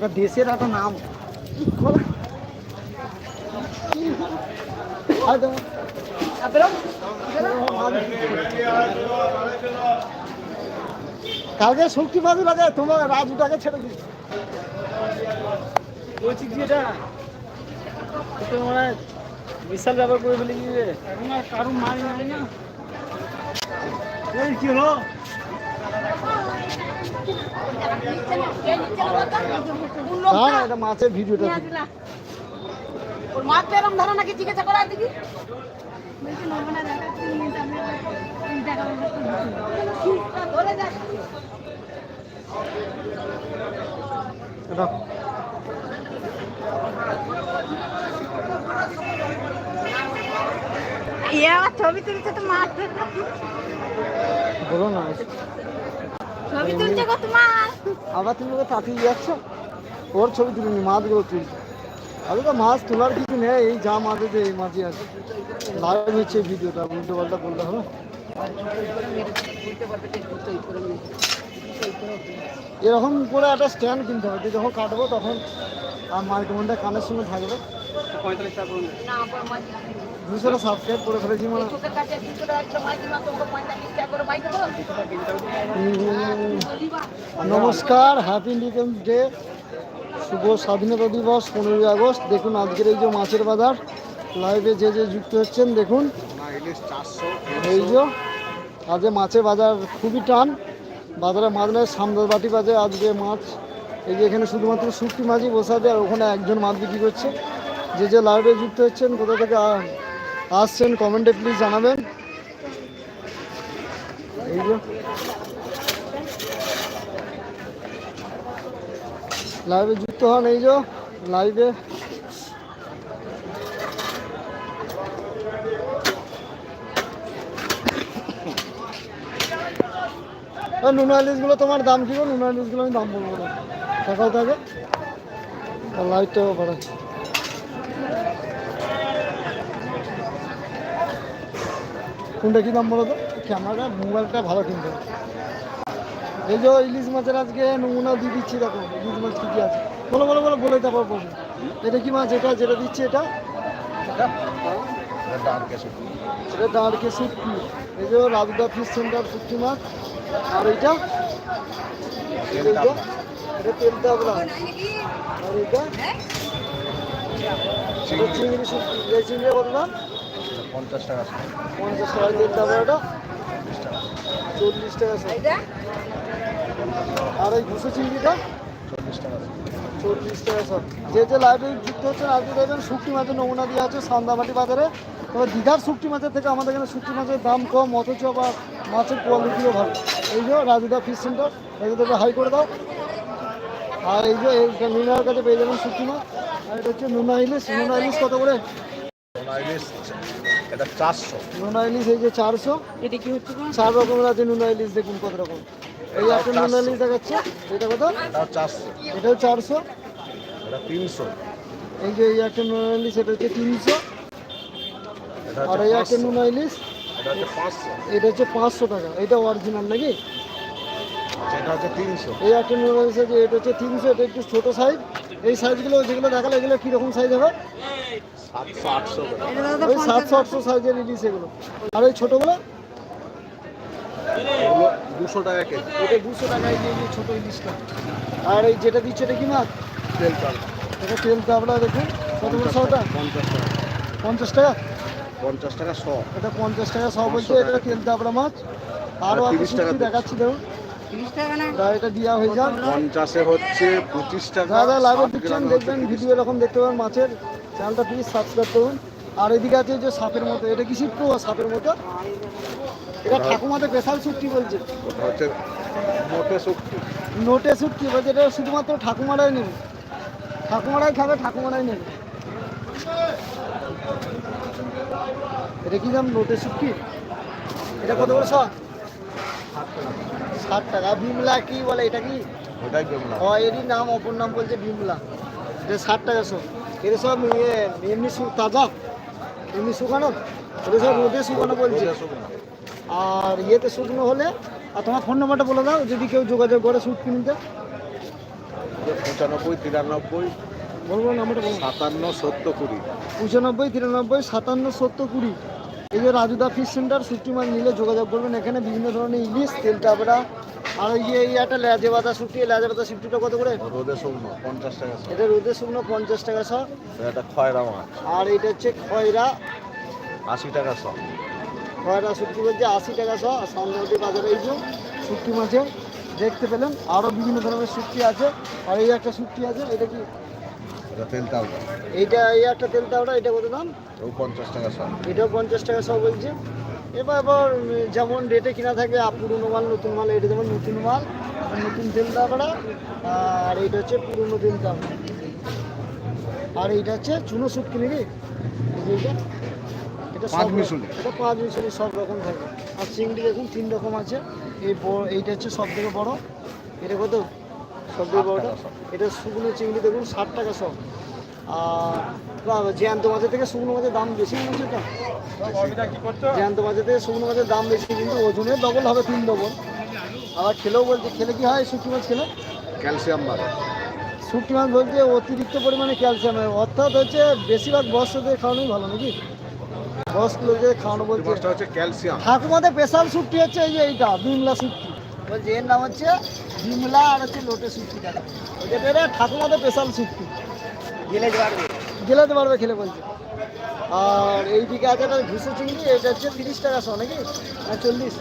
একটা দেশের একটা নাম হয়তো কালকে শক্তি বাজু লাগে তোমার রাজুটাকে ছেড়ে দিই বলছি কি এটা তো মানে বিশাল ব্যাপার করে ফেলে কি রে এখন আর কারও মারি নাই না এই কি হলো না না, এটা মাছের ভিডিওটা ওর মাছ এরম ধরো নাকি জিজ্ঞাসা করা ছবি তুলছে তো মাছ। বলো না। ছবি তুলছে গো তোমার। আবার তুমি ওকে তাড়িয়ে যাচ্ছ? ওর ছবি তুলিনি মাছগুলো তুলছি। আরে তো মাছ তোলার কিছু নেই এই যা মাছ আছে এই মাছই আছে। লাইভ হচ্ছে এই ভিডিওটা উল্টো পাল্টা বলতে হবে এরকম করে একটা স্ট্যান্ড কিনতে হবে যে যখন কাটবো তখন আর মাইক্রোফোনটা কানের সঙ্গে থাকবে। পঁয়তাল্লিশ টাকা। দুশোটা সাবস্ক্রাইব করে ফেলেছি মানে নমস্কার হ্যাপি ইন্ডিপেন্ডেন্স ডে শুভ স্বাধীনতা দিবস পনেরোই আগস্ট। দেখুন আজকের এই যে মাছের বাজার লাইভে যে যে যুক্ত হচ্ছেন দেখুন। এই যে আজকে মাছের বাজার খুবই টান। বাজারে মাছ নেই সামদার বাটি বাজে আজকে মাছ। এই যে এখানে শুধুমাত্র শুক্তি মাছই বসে আছে আর ওখানে একজন মাছ বিক্রি করছে। যে যে লাইভে যুক্ত হচ্ছেন কোথা থেকে আসছেন, কমেন্টে প্লিজ জানাবেন। এই যে। লাইভে যুক্ত হন, এই যে লাইভে নুন আলিশগুলো তোমার দাম কি নুন আলিশগুলো আমি দাম বলব দেখাও তাকে। লাইটটাও বাড়াচ্ছে কোনটা কি দাম বলো তো? ক্যামেরাটা মোবাইলটা ভালো কিনতে। এই যে ইলিশ মাছের আজকে নমুনা দিয়ে দিচ্ছি দেখো ইলিশ মাছ কী কী আছে। বলো বলো বলো বলে তারপর বলব এটা কি মাছ? এটা যেটা দিচ্ছে এটা? এটা? দাঁড়কে শুটকি এই যে রাজুদা ফিশ সেন্টার শুটকি মাছ। আর এইটা? এটা তেল ডাবলা। আর এটা চিংড়ি। শুটকি চিংড়ি কত দাম পঞ্চাশ টাকা পঞ্চাশ টাকা তেল ডাবলাটা চল্লিশ টাকা। আর এই ঘুষো চিংড়িটা? চল্লিশ টাকা চল্লিশ টাকা সব যে যে লাইব্রেরি যুক্ত হচ্ছে আজকে দেখবেন শুকটি মাছের নমুনা দেওয়া আছে সান্দামাটি বাজারে। তবে দীঘার শুকটি মাছের থেকে আমাদের এখানে শুকটি মাছের দাম কম অথচ আবার মাছের কোয়ালিটিও ভালো। এই যে রাজুদা ফিশ সেন্টার রাজুদাকে হাই করে দাও। আর এই যে নুনার কাছে পেয়ে যাবেন শুকটি মাছ। আর এটা হচ্ছে নুনা ইলিশ। নুনা ইলিশ কত করে? এটা চারশো। নুনা ইলিশ এই যে চারশো। এটা কি হচ্ছে গো? চার রকমের আছে নুনা ইলিশ দেখুন কত রকম। এই একটা নুনা ইলিশ দেখাচ্ছে এটা কত? চারশো। এটাও চারশো। এটা তিনশো। এই যে এই একটা নুনা ইলিশ এটা হচ্ছে তিনশো। আর এই একটা নুনা ইলিশ এটা হচ্ছে পাঁচশো। এটা হচ্ছে পাঁচশো টাকা। এটা অরিজিনাল নাকি? এটা হচ্ছে তিনশো। এই একটা আছে এটা হচ্ছে তিনশো এটা একটু ছোটো সাইজ এই সাইজগুলো যেগুলো দেখালে এগুলো কীরকম সাইজ হবে? ওই সাতশো আটশো সাইজের ইলিশ এগুলো। আর ওই ছোটোগুলো? দুশো টাকা কেজি। এটা দুশো টাকায় দিই ছোটো ইলিশটা। আর এই যেটা দিচ্ছে এটা কি মাছ? তেল এটা তেল কাবলা দেখুন। কত করে শোটা পঞ্চাশ টাকা। পঞ্চাশ টাকা? পঞ্চাশ টাকা শ। এটা পঞ্চাশ টাকা সব বলছে এটা তেল কাবলা মাছ। আরও 30 টাকা দেখাচ্ছি দেখুন। তিরিশ এটা দেওয়া হয়ে যান পঞ্চাশে হচ্ছে পঁচিশ টাকা দাদা লাইভে ষাট দেখবেন ভিডিও এরকম দেখতে পাবেন মাছের। চ্যানেলটা প্লিজ সাবস্ক্রাইব করুন। আর এদিকে আছে যে সাপের মতো এটা কি সাপের মতো? এটা ঠাকুমাতে স্পেশাল শুটকি বলছে? ওটা হচ্ছে নোটে শুটকি বলছে? এটা শুধুমাত্র ঠাকুমারাই নেবে। ঠাকুমারাই খাবে ঠাকুমারাই নেবে। এটা কি দাম নোটে শুটকি এটা কত শখ ষাট টাকা বিমলা কি বলে এটা কি? ওটাই বেমলা। ও এরই নাম অপর নাম বলছে বিমলা। এটা ষাট টাকা সব। এটা সব ইয়ে এমনি তাজা। এমনি শুকানো? এটা সব রোদে শুকানো বলছে। আর ইয়েতে শুকনো হলে আর তোমার ফোন নাম্বারটা বলে দাও যদি কেউ যোগাযোগ করে শ্যুট কিনতে। পঁচানব্বই তিরানব্বই বলব নাম্বারটা সাতান্ন সত্তর কুড়ি। পঁচানব্বই তিরানব্বই সাতান্ন সত্তর কুড়ি। এই যে রাজুদা ফিশ সেন্টার সুট্টি মাছ নিলে যোগাযোগ করবেন। এখানে বিভিন্ন ধরনের ইলিশ তেল টাবড়া আর এই এই একটা লেজে বাতা সুট্টি এই লেজে বাতা সুট্টিটা কত করে? রোদে শুকনো পঞ্চাশ টাকা। এটা রোদে শুকনো পঞ্চাশ টাকা শ এটা খয়রা মাছ। আর এটা হচ্ছে খয়রা। আশি টাকা শ খয়রা শুটকি বলছে আশি টাকা শ আর সামনে বাজারে এই যে শুটকি মাছের দেখতে পেলেন। আরও বিভিন্ন ধরনের শুটকি আছে। আর এই একটা শুটকি আছে এটা কি এটা তেল এইটা এই একটা তেল এটা কত দাম? ও পঞ্চাশ টাকা এটাও পঞ্চাশ টাকা সব বলছে। এবার যেমন রেটে কিনা থাকে আপ পুরনো মাল নতুন মাল এটা যেমন নতুন মাল নতুন তেল দাবড়া আর এইটা হচ্ছে পুরনো তেল আর এইটা হচ্ছে চুনো স্যুট কিনে কি এইটা। এটা সব পাঁচ রকম- এটা পাঁচ মিশালি সব রকম থাকে আর চিংড়ি দেখুন তিন রকম আছে। এই এইটা হচ্ছে সব থেকে বড়। এটা কত? সব থেকে বড়টা। এটা শুকনো চিংড়ি দেখুন ষাট টাকা সব। আর জ্যান্ত মাছের থেকে শুকনো মাছের দাম বেশি মনে হচ্ছে এটা জ্যান্ত মাছের থেকে শুকনো মাছের দাম বেশি কিন্তু ওজনের ডবল হবে তিন ডবল আবার খেলেও বলছে খেলে কি হয় শুটকি মাছ খেলে? ক্যালসিয়াম বাড়ে। শুটকি মাছ বলছে অতিরিক্ত পরিমাণে ক্যালসিয়াম অর্থাৎ হচ্ছে বেশিরভাগ বয়স্কদের খাওয়ানোই ভালো নাকি? বয়স্ক লোকদের খাওয়ানো বলছে হচ্ছে ক্যালসিয়াম। ঠাকুমাদের স্পেশাল শুটকি হচ্ছে এই যে এইটা বিমলা শুটকি বলছে এর নাম হচ্ছে বিমলা আর হচ্ছে লোটে শুটকি টাকা এটা ঠাকুমাদের স্পেশাল শুটকি। গেলাতে পারবে। খেলে বলছে। আর এইদিকে আছে একটা ঘুষো চিংড়ি এটা হচ্ছে তিরিশ টাকা শ নাকি? না চল্লিশ।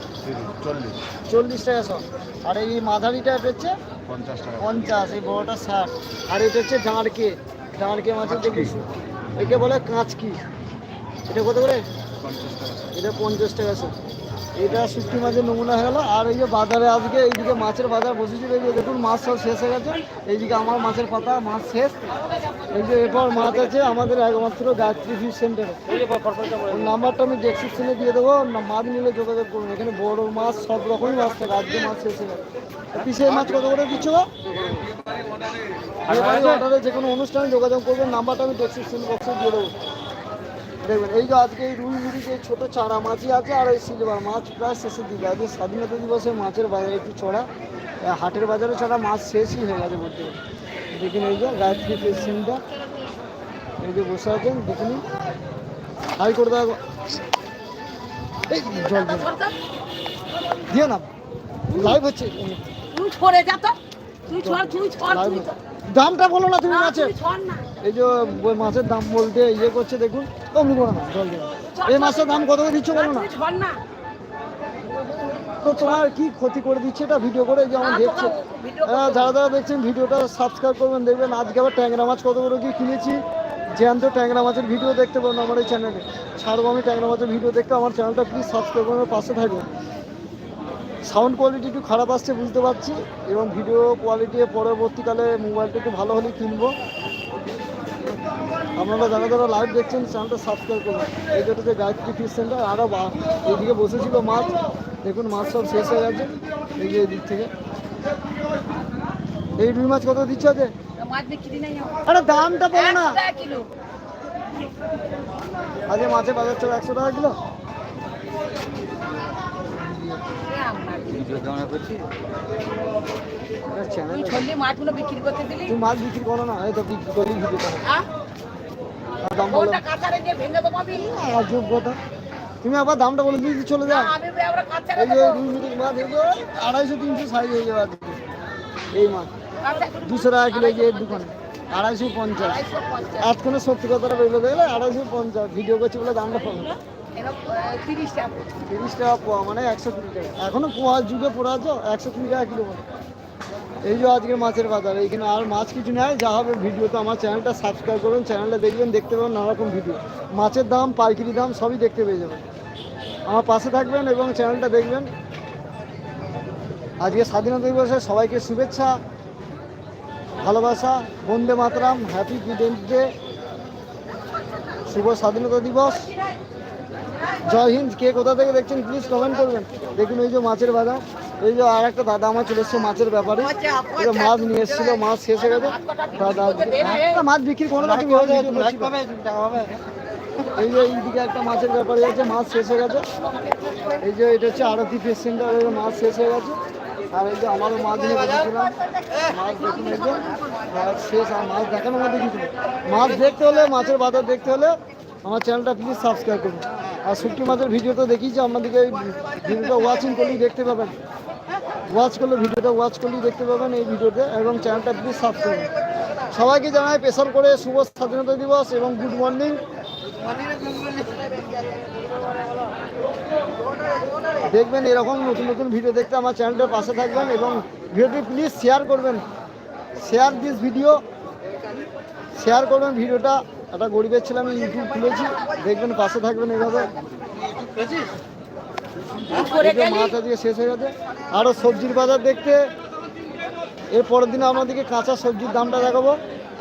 চল্লিশ। চল্লিশ টাকা শ। আর এই মাঝারিটা হচ্ছে পঞ্চাশ টাকা। পঞ্চাশ এই বড়টা ষাট। আর এটা হচ্ছে জাঁড়কে জাঁড়কে মাছের যে। ঘুষো। একে বলে কাঁচকি। এটা কত করে? এটা পঞ্চাশ টাকা শ। এটা শুটকি মাছের নমুনা হয়ে গেল। আর এই যে বাজারে আজকে এইদিকে মাছের বাজার বসেছিল এই যে দেখুন, মাছ সব শেষ হয়ে গেছে। এইদিকে আমার মাছের পাতা, মাছ শেষ। এই যে এরপর মাছ আছে আমাদের একমাত্র গায়ত্রী ফিশ সেন্টারে। নাম্বারটা আমি ডেসক্রিপশনে দিয়ে দেবো। মাছ নিলে যোগাযোগ করুন। এখানে বড় মাছ, সব রকমই মাছ থাকে। আজকে মাছ শেষ হয়ে গেছে। পিসে মাছ কত করে দিচ্ছ যে কোনো অনুষ্ঠানে যোগাযোগ করবেন, নাম্বারটা আমি ডেসক্রিপশন বক্সে দিয়ে দেবো। দেখবেন এই যে আজকে এই রুই মুড়ি যে ছোটো চারা মাছই আছে আর এই সিলভার মাছ প্রায় শেষের দিকে আজকে স্বাধীনতা দিবসে মাছের বাজার একটু চড়া হাটের বাজারে ছাড়া মাছ শেষই হয়ে গেছে বলতে দেখুন এই যে গায়ত্রী পেশেন্টটা এই যে বসে আছেন দেখুন হাই করে দেওয়া এই জল দিও। না লাইভ হচ্ছে। তুই ছড়ে যা তো। তুই ছড় তুই ছড় তুই। দামটা বলো না তুমি মাছের। না। এই যে ওই মাছের দাম বলতে ইয়ে করছে দেখুন। কমনি করো না জল এই মাছের দাম কত করে দিচ্ছ বলো না? তো তোমার কি ক্ষতি করে দিচ্ছে এটা ভিডিও করে যে আমার দেখছে। হ্যাঁ, যারা যারা দেখছেন ভিডিওটা সাবস্ক্রাইব করবেন দেখবেন আজকে আবার ট্যাংরা মাছ কত করে কি কিনেছি। জ্যান্ত ট্যাংরা মাছের ভিডিও দেখতে পারেন আমার এই চ্যানেলে ছাড়বো আমি ট্যাংরা মাছের ভিডিও দেখতে আমার চ্যানেলটা প্লিজ সাবস্ক্রাইব করে আমার পাশে থাকবেন। সাউন্ড কোয়ালিটি একটু খারাপ আসছে বুঝতে পারছি। এবং ভিডিও কোয়ালিটি পরবর্তীকালে মোবাইলটা একটু ভালো হলে কিনবো। আপনারা যারা যারা লাইভ দেখছেন চ্যানেলটা সাবস্ক্রাইব করুন। এই যেটা যে গায়ত্রী ফিশ সেন্টার আরও বা- এইদিকে বসেছিল মাছ। দেখুন মাছ সব শেষ হয়ে গেছে। এই যে এদিক থেকে। এই রুই মাছ কত দিচ্ছ আছে। আরে দামটা বলো না। আজকে মাছের বাজার চল একশো টাকা কিলো? মাছগুলো বিক্রি করতে দিলি? তুমি মাছ বিক্রি করো না এই তো বিক্রি করলেই ভিডিওটা হবে। আর দাম বলো। ওটা কাঁচারে দিয়ে ভেঙে দেবো আমি। আজব কথা তুমি আবার দামটা বলে দিয়ে চলে যাও। এই যে মাছ আড়াইশো তিনশো সাইজ হয়ে যাবে এই মাছ। দুশো টাকা কিলো এই যে দোকানে আড়াইশো পঞ্চাশ। এতক্ষণে সত্যি কথাটা বেরোলো দেখলে আড়াইশো পঞ্চাশ। ভিডিও করছি বলে দামটা পাবো। তিরিশ টাকা তিরিশ পোয়া মানে একশো কুড়ি টাকা। এখনও পোয়ার যুগে পড়ে আছো, একশো কুড়ি টাকা কিলো মানে এই যে আজকে মাছের বাজার, এইখানে আর মাছ কিছু নেই, যা হবে ভিডিওতে আমার চ্যানেলটা সাবস্ক্রাইব করবেন চ্যানেলটা দেখবেন, দেখতে পাবেন নানা রকম ভিডিও মাছের দাম, পাইকারি দাম সবই দেখতে পেয়ে যাবেন। আমার পাশে থাকবেন এবং চ্যানেলটা দেখবেন। আজকে স্বাধীনতা দিবসে সবাইকে শুভেচ্ছা, ভালোবাসা, বন্দে মাতরাম হ্যাপি প্রিডেন্ট ডে শুভ স্বাধীনতা দিবস। জয় হিন্দ, কে কোথা থেকে দেখছেন প্লিজ কমেন্ট করবেন। দেখুন এই যে মাছের বাজার, এই যে আর একটা দাদা আমার চলে এসছে মাছের ব্যাপারে। মাছ নিয়ে এসেছিল, মাছ শেষ হয়ে গেছে। দাদা মাছ বিক্রি করো না তুমি। এই যে এইদিকে একটা মাছের ব্যাপারে আছে মাছ শেষ হয়ে গেছে। এই যে এটা হচ্ছে আরতি ফিশ সেন্টার মাছ শেষ হয়ে গেছে। আর এই যে আমারও মাছ নিয়ে বসেছিলাম। মাছ দেখুন এই যে শেষ আর মাছ দেখানোর মধ্যে কিছু মাছ দেখতে হলে, মাছের বাজার দেখতে হলে আমার চ্যানেলটা প্লিজ সাবস্ক্রাইব করুন। আর শুটকি মাছের ভিডিও তো দেখিয়েছি আপনাদেরকে ভিডিওটা ওয়াচিং করলেই দেখতে পাবেন। ওয়াচ করলে ভিডিওটা ওয়াচ করলেই দেখতে পাবেন এই ভিডিওতে এবং চ্যানেলটা প্লিজ সাবস্ক্রাইব সবাইকে জানাই প্রেশার করে শুভ স্বাধীনতা দিবস এবং গুড মর্নিং দেখবেন এরকম নতুন নতুন ভিডিও দেখতে আমার চ্যানেলটার পাশে থাকবেন এবং ভিডিওটি প্লিজ শেয়ার করবেন। শেয়ার দিস ভিডিও শেয়ার করবেন ভিডিওটা একটা গরিবের ছেলে আমি ইউটিউব খুলেছি দেখবেন পাশে থাকবেন এইভাবে এই যে মাছ আজকে শেষ হয়ে গেছে। আরও সবজির বাজার দেখতে। এর পরের দিনে আপনাদেরকে কাঁচা সবজির দামটা দেখাবো।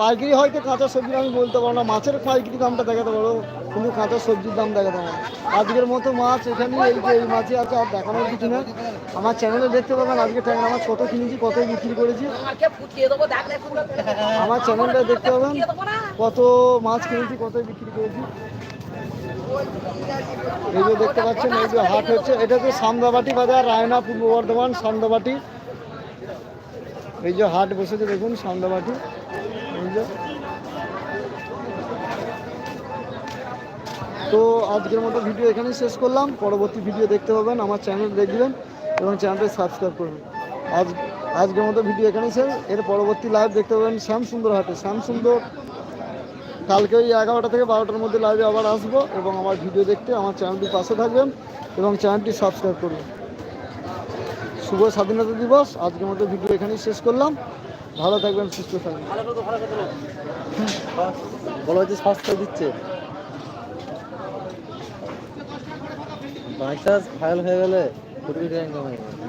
পাইকারি হয়তো কাঁচা সবজি আমি বলতে পারব না মাছের পাইকারি দামটা দেখাতে পারব কিন্তু কাঁচা সবজির দাম দেখাতে পারব না। আজকের মতো মাছ এখানে এই যে এই মাছই আছে আর দেখানোর কিছু না আমার চ্যানেলে দেখতে পাবেন আজকে ট্যাংরা মাছ কত কিনেছি কত বিক্রি করেছি। আমার চ্যানেলটা দেখতে পাবেন কত মাছ কিনেছি কত বিক্রি করেছি। এই যে দেখতে পাচ্ছেন এই যে হাট হচ্ছে এটা তো সামদাবাটি বাজার রায়না পূর্ব বর্ধমান সামদাবাটি এই যে হাট বসেছে দেখুন সামদাবাটি এই যে। তো আজকের মতো ভিডিও এখানেই শেষ করলাম। পরবর্তী ভিডিও দেখতে পাবেন আমার চ্যানেল দেখবেন। এবং চ্যানেলটা সাবস্ক্রাইব করবেন আজ, আজকের মতো ভিডিও এখানেই শেষ। এর পরবর্তী লাইভ দেখতে পাবেন শ্যামসুন্দর হাটে শ্যামসুন্দর, কালকে ওই এগারোটা থেকে বারোটার মধ্যে লাইভে আবার আসব এবং আমার ভিডিও দেখতে আমার চ্যানেলটির পাশে থাকবেন এবং চ্যানেলটি সাবস্ক্রাইব করবেন শুভ স্বাধীনতা দিবস। আজকের মতো ভিডিও এখানেই শেষ করলাম। ভালো থাকবেন, সুস্থ থাকবেন। বলো হচ্ছে স্বাস্থ্য দিচ্ছে। বাইচান্স ফাইল হয়ে গেলে। কোটি কোটি ইনকাম হয়ে যাবে